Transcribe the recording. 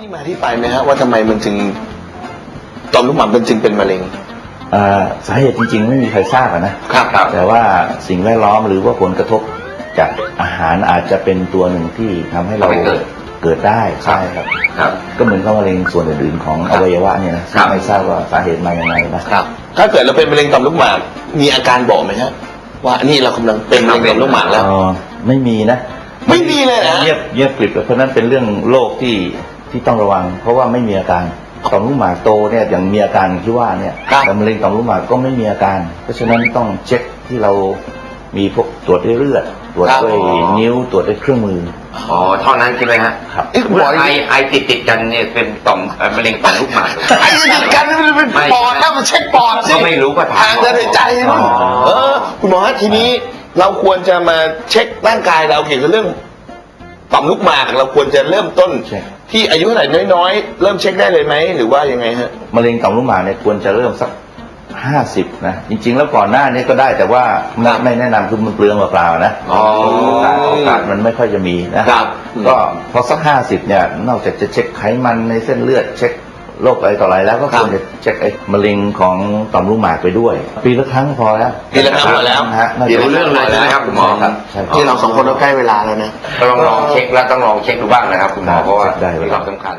ที่มาที่ไปไหมฮะว่าทำไมมันจึงต่อมลูกหมากมันจึงเป็นมะเร็งเอ่อสาเหตุจริงๆ ไม่มีใครทราบอะนะครับครับ แต่ว่าสิ่งแวดล้อมหรือว่าผลกระทบจากอาหารอาจจะเป็นตัวหนึ่งที่ทำให้เราทำให้เกิดเกิดได้ใช่ครับ ครับ ก็เหมือนกับมะเร็งส่วนอื่นๆของครัอบวัยวะเนี่ยนะซึ่ครังบไม่ทราบว่าสาเหตุมาอย่างไรนะครับ ถ้าเกิดเราเป็นมะเร็งต่อมลูกหมากมีอาการบอกไหมฮะว่านี่เรากำลังเป็นมะเร็งต่อมลูกหมากแล้วเอ่อไม่มีนะไม่มีเลยนะเงียบเงียบกริบเลยเพราะนั้นเป็นเรื่องโรคที่ ที่ต้องระวัง เพราะว่าไม่มีอาการต่อมลูกหมากโตเนี่ยอย่างมีอาการที่ว่าเนี่ยครับแต่มะเร็งต่อมลูกหมากก็ไม่มีอาการ เพราะฉะนั้นต้องเช็คที่เรามีพวกตรวจด้วยเลือดตรวจด้วยนิ้วตรวจด้วยเครื่องมือ อ๋อเท่านั้นใช่ไหมฮะครับ เอ๊ะคุณหมเมื่ออไอไอติดติดๆกันเนี่ยเป็นต่อมเอ่อมะเร็งต่อมลูกหมาก ไอ้นี่ติดกันมันเป็นปอดแล้วมันเช็คปอดสิก็ไม่รู้ก็ถามทางเดินหายใจนู่นอ๋อ เออ คุณหมอฮะทีนี้เราควรจะมาเช็คร่างกายเราเกี่ยวกับเรื่องต่อมลูกหมาก เราควรจะเริ่มต้น ใช่ ที่อายุเท่าไหร่น้อยๆ เริ่มเช็คได้เลยไหม หรือว่ายังไงฮะ มะเร็งต่อมลูกหมากเนี่ยควรจะเริ่มสักห้าสิบนะจริง ๆ แล้วก่อนหน้านี้ก็ได้แต่ว่าไม่ไม่แนะนำคือมันเปลืองเปล่าๆนะอ๋อโอกาสโอกาสมันไม่ค่อยจะมีนะครับ ก็พอสักห้าสิบเนี่ยนอกจากจะเช็คไขมันในเส้นเลือดเช็ค โรคอะไรต่ออะไรแล้วก็ควรจะเช็คไอ้มะเร็งของต่อมลูกหมากไปด้วย ปีละครั้งพอแล้วปีละครั้งพอแล้วนะฮะน่าเดี๋จะยวเรื่องเลยใช่ไหมครับคุณหมอครับใช่ที่เราสองคนก็ใกล้เวลาแล้วนะ ก็ลองลองเช็คแล้วต้องลองเช็คดูบ้างนะครับคุณหมอเพราะว่าได้เวลามีความสำคัญ